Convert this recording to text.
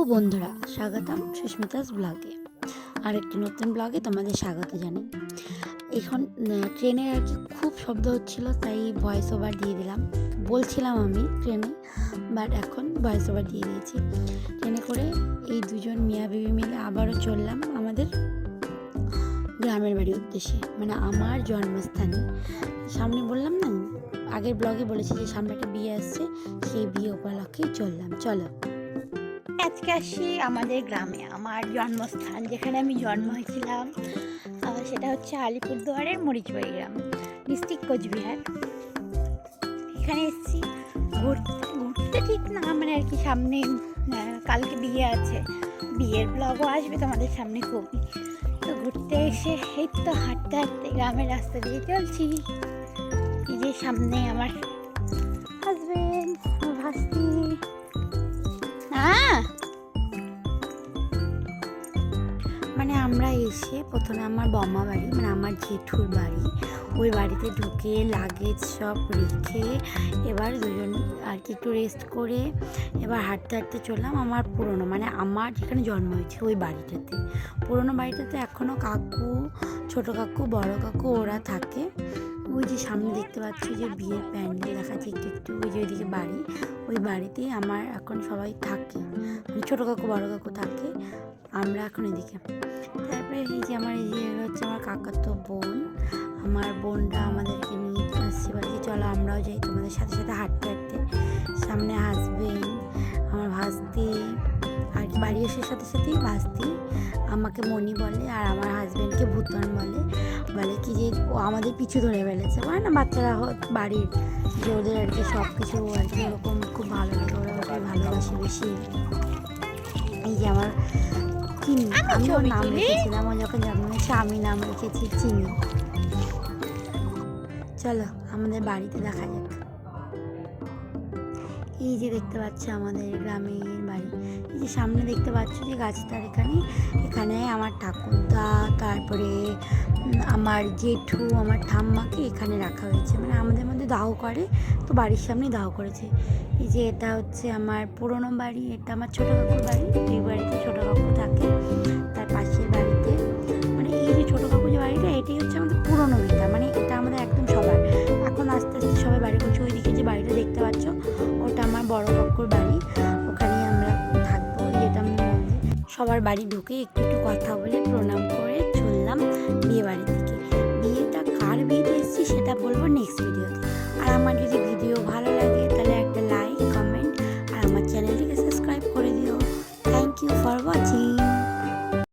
Welcome Susmita's ব্লগে। আর একটি নতুন ব্লগে তোমাদের স্বাগত জানাই। এখন ট্রেনে আর কি খুব শব্দ হচ্ছিল, তাই ভয়েস ওভার দিয়ে দিলাম। বলছিলাম আমি ট্রেনে বাট এখন ভয়েস ওভার দিয়ে দিয়েছি। ট্রেনে করে এই দুজন মিয়া বিবি মিলে আবারও চললাম আমাদের গ্রামের বাড়ির উদ্দেশ্যে মানে আমার জন্মস্থানে। সামনে বললাম না, আগের ব্লগে বলেছি যে সামনে একটা বিয়ে আসছে, সেই বিয়ে উপলক্ষেই চললাম। চলো। আজকে আসি আমাদের গ্রামে, আমার জন্মস্থান যেখানে আমি জন্ম হয়েছিলাম। সেটা হচ্ছে আলিপুরদুয়ারের মরিচবাড়ি গ্রাম, ডিস্ট্রিক্ট কোচবিহার। এখানে এসেছি। ঘুরতে ঘুরতে ঠিক না মানে আর কি সামনে কালকে বিয়ে আছে। বিয়ের ব্লগও আসবে তোমাদের সামনে খুবই তো ঘুরতে এসে এই তো হাঁটতে হাঁটতে গ্রামের রাস্তা দিয়ে চলছি। এই যে সামনে আমার হাজবেন্ড ভাস্তি হ্যাঁ এসে প্রথমে আমার বম্মা বাড়ি মানে আমার জেঠুর বাড়ি। ওই বাড়িতে ঢুকে লাগেজ সব রেখে এবার দুজন আর কি একটু রেস্ট করে এবার হাঁটতে হাঁটতে চললাম আমার পুরনো মানে আমার যেখানে জন্ম হয়েছে ওই বাড়িটাতে। পুরনো বাড়িটাতে এখনও কাকু, ছোট কাকু, বড় কাকু ওরা থাকে। ওই যে সামনে দেখতে পাচ্ছি যে বিয়ের প্যান্ডেল দেখাচ্ছে একটু একটু, ওই যে ওইদিকে বাড়ি। ওই বাড়িতেই আমার এখন সবাই থাকে মানে ছোটো কাকু, বড় কাকু থাকে, আমরা এখন এদিকে। তারপরে এই যে আমার এই যে হচ্ছে আমার কাকার তো বোন, আমার বোনরা আমাদেরকে নিয়ে আসছে। বাড়িতে চলো আমরাও যাই তোমাদের সাথে সাথে হাঁটতে হাঁটতে। সামনে হাসবেন আমার ভাস্তি। বাড়ি আসার সাথে সাথেই ভাস্তি আমাকে মনি বলে আর আমার হাজব্যান্ডকে ভূতন বলে। বলে কি যে ও আমাদের পিছু ধরে ফেলেছে। মানে না বাচ্চারা হোক বাড়ির যে ওদের আর কি সব কিছু আর কি ওরকম খুব ভালো লাগে ওরা ওকে ভালোবাসে বেশি। এই যে আমার চিনি আমি ওর নাম রেখেছিলাম ও যখন জন্ম হয়েছে আমি নাম রেখেছি চিনি। চলো আমাদের বাড়িতে দেখা যাক। এই যে দেখতে পাচ্ছ আমাদের গ্রামের বাড়ি। এই যে সামনে দেখতে পাচ্ছ যে গাছটার এখানে এখানে আমার ঠাকুরদা, তারপরে আমার জেঠু, আমার ঠাম্মাকে এখানে রাখা হয়েছে। মানে আমাদের মধ্যে দাহ করে, তো বাড়ির সামনেই দাহ করেছে। এই যে এটা হচ্ছে আমার পুরনো বাড়ি, এটা আমার ছোটো কাকুর বাড়ি। এই বাড়িতে ছোটো কাকু থাকে। সবার বাড়ি ঢুকে একটু একটু কথা বলে প্রণাম করে চললাম বিয়ে দিকে।